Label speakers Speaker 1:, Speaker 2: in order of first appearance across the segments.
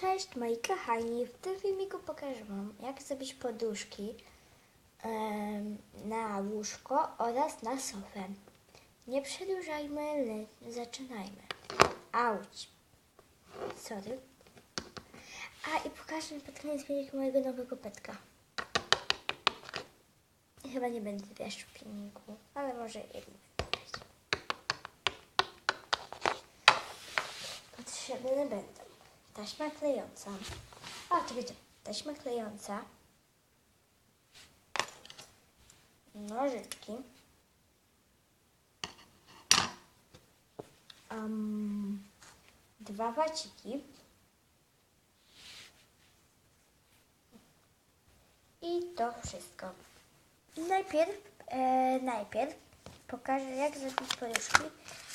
Speaker 1: Cześć moi kochani, w tym filmiku pokażę Wam jak zrobić poduszki na łóżko oraz na sofę. Nie przedłużajmy, zaczynajmy. Auć. Sorry. A i pokażę pod koniec filmiku mojego nowego petka. Chyba nie będę wiesz w filmiku, ale może widać. Potrzebne będą taśma klejąca. A, czekajcie, taśma klejąca. Nożyczki. Um, dwa waciki. I to wszystko. Najpierw, e, najpierw pokażę jak zrobić poduszki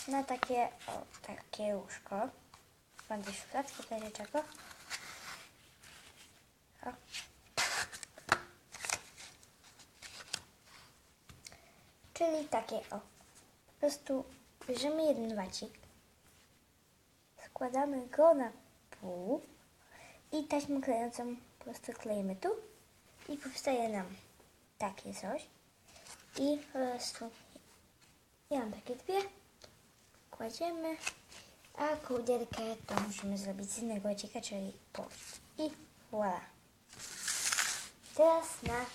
Speaker 1: na takie, o, takie łóżko. Gdzieś szufladkę, tutaj czego. O. Czyli takie o. Po prostu bierzemy jeden wacik, składamy go na pół i taśmą klejącą po prostu klejemy tu i powstaje nam takie coś. I po prostu ja mam takie dwie, kładziemy, a kołderkę to musimy zrobić z innego wacika, czyli pół. I voilà. Teraz na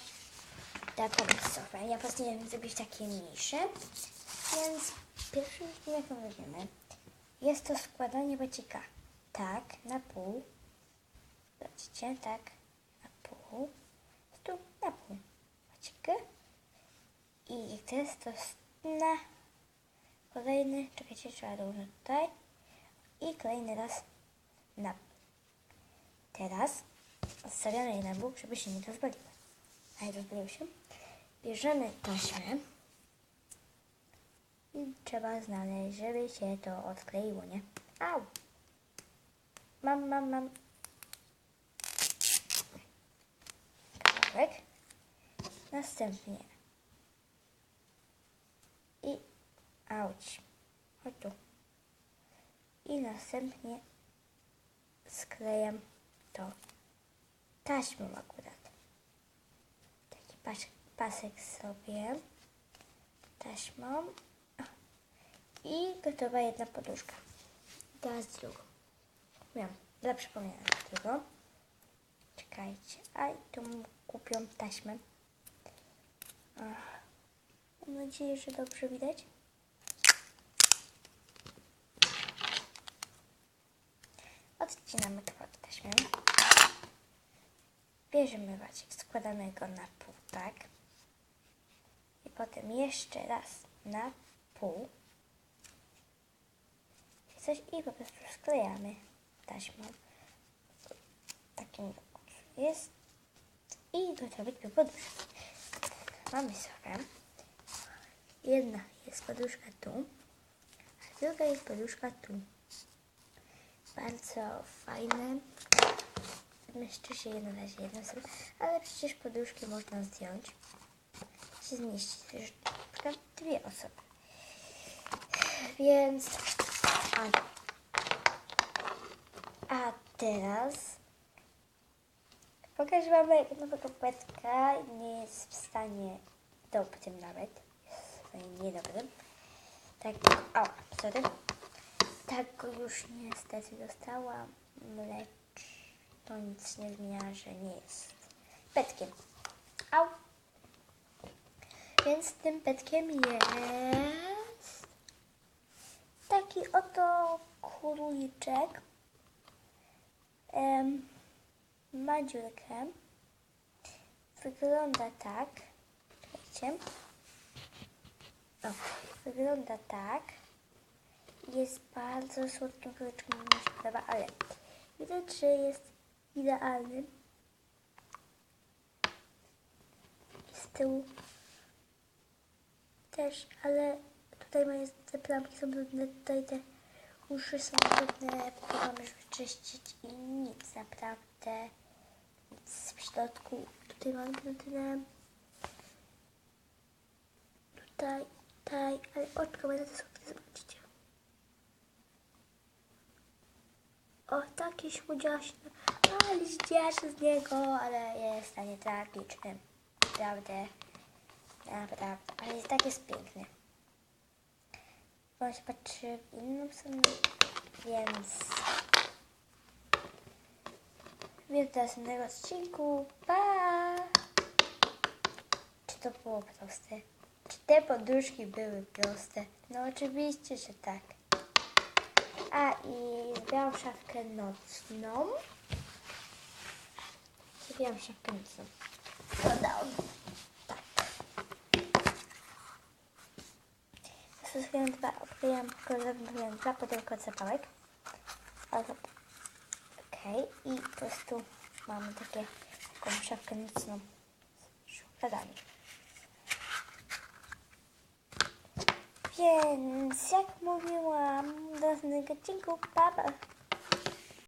Speaker 1: taką sofę. Ja postanowiłam zrobić takie mniejsze, więc pierwszym jaką robimy jest to składanie wacika tak na pół. Zobaczcie, tak na pół. Tu na pół wacika. I teraz to na kolejny, czekajcie, trzeba dołożyć tutaj i kolejny raz na Teraz odstawiamy je na bok, żeby się nie rozwaliły. A jak rozwaliły się, bierzemy taśmę i trzeba znaleźć, żeby się to odkleiło, nie? Au! Mam, mam, mam. Kawałek. Następnie. I auć. Chodź tu. I następnie sklejam to taśmą akurat. Taki pas, pasek sobie taśmą i gotowa jedna poduszka. Teraz drugą. Miałam dla przypomnienia drugą. Czekajcie, a i tu kupią taśmę. Ach. Mam nadzieję, że dobrze widać. Odcinamy kawałek taśmy. Bierzemy wacik, składamy go na pół, tak? I potem jeszcze raz na pół. I Coś i po prostu sklejamy taśmą. Takim jest. I gotowy do poduszki. Mamy sobie. Jedna jest poduszka tu, a druga jest poduszka tu bardzo fajne. Myślę, że je na razie jedno są, ale przecież poduszki można zdjąć. Się zmieścić na dwie osoby. Więc a, a teraz pokażę Wam nowego petka. Nie jest w stanie dobrym nawet. Jest niedobrym. Tak, o, sorry. Tak już niestety dostałam, lecz to nic nie zmienia, że nie jest petkiem. Au! Więc tym petkiem jest taki oto króliczek. Em, ma dziurkę. Wygląda tak. Czekajcie. O, wygląda tak. Jest bardzo słodkim króliczkiem, mi się podoba, ale widać, że jest idealny. Z tyłu też, ale tutaj moje te plamki są brudne, tutaj te uszy są brudne, próbowałam już wyczyścić i nic naprawdę, nic w środku. Tutaj mam brudne, tutaj, tutaj, ale oczko będę słodkie, zobaczcie. O, taki słodziaśny. Ale się cieszę z niego, ale jest stanie tragicznym. Naprawdę. Naprawdę. Ale jest tak jest piękny. On się patrzy w inną stronę, więc... Więc do następnego odcinku. Pa! Czy to było proste? Czy te poduszki były proste? No oczywiście, że tak. A i zbieram szafkę nocną. Zbieram szafkę nocną. Dodam. Tak. Stosuję dwa, odkryłam zrobiłam dwa pudełko zapałek. Okej, i po prostu mamy takie, taką szafkę nocną z szufladami. Więc jak mówiłam, do następnego odcinku, pa, pa.